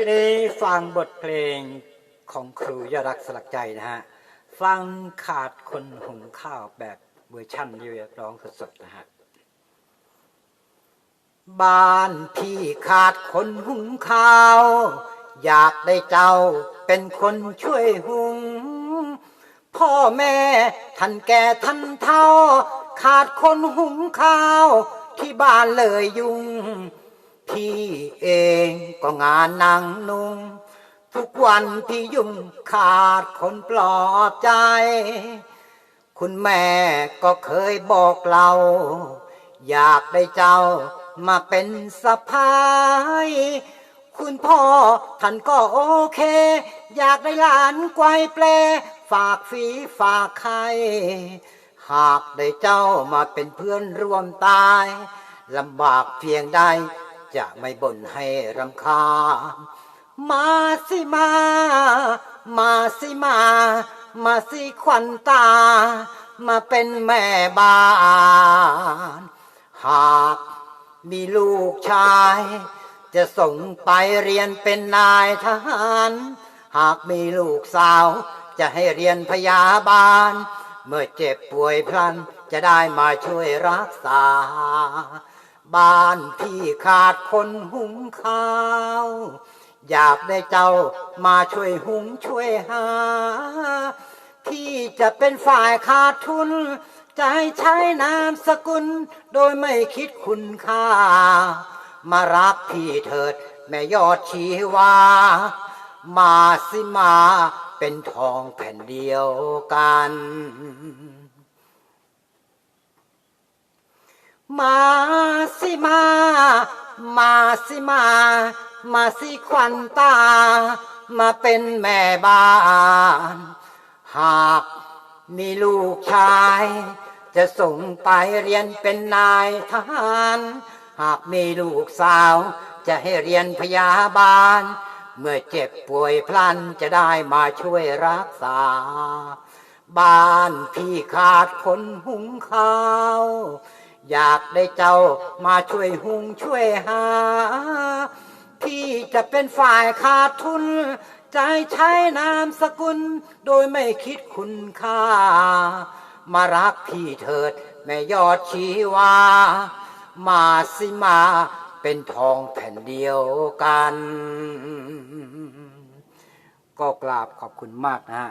ทีนี้ฟังบทเพลงของครูยอดรักสลักใจนะฮะ ฟังขาดคนหุงข้าวแบบเวอร์ชั่นที่ร้องสดๆนะฮะ บ้านพี่ขาดคนหุงข้าว อยากได้เจ้าเป็นคนช่วยหุง พ่อแม่ท่านแก่ท่านเท่า ขาดคนหุงข้าวที่บ้านเลยยุ่ง พี่เองก็งานนางนุ่ง ทุกวันพี่ยุ่งขาดคนปลอบใจ คุณแม่ก็เคยบอกเรา อยากได้เจ้ามาเป็นสะพายคุณพ่อท่านก็โอเค อยากได้หลานไกวเปล ฝากฝีฝากไข่หากได้เจ้ามาเป็นเพื่อนร่วมตายลำบากเพียงใด จะไม่บ่นให้รำคาญมาสิมา มาสิมา มาสิควันตา มาเป็นแม่บ้าน หากมีลูกชาย จะส่งไปเรียนเป็นนายทหาร หากมีลูกสาว จะให้เรียนพยาบาล เมื่อเจ็บป่วยพลันจะได้มาช่วยรักษา บ้านพี่ขาดคนหุงข้าว อยากได้เจ้ามาช่วยหุงช่วยหา พี่จะเป็นฝ่ายขาดทุน จะให้ใช้นามสกุล โดยไม่คิดคุณค่า มารักพี่เถิดแม่ยอดชีวา มาสิมาเป็นทองแผ่นเดียวกัน มาสิมา มาสิมา มาสิควันตา มาเป็นแม่บ้าน หากมีลูกชาย จะส่งไปเรียนเป็นนายทหาร หากมีลูกสาว จะให้เรียนพยาบาล เมื่อเจ็บป่วยพลันจะได้มาช่วยรักษา บ้านพี่ขาดคนหุงข้าว อยากได้เจ้ามาช่วยหุงช่วยหาพี่จะเป็นฝ่ายขาดทุนจะให้ใช้นามสกุล โดยไม่คิดคุณค่า มารักพี่เถิดแม่ยอดชีวา มาสิมาเป็นทองแผ่นเดียวกัน ก็กราบขอบคุณมากนะฮะ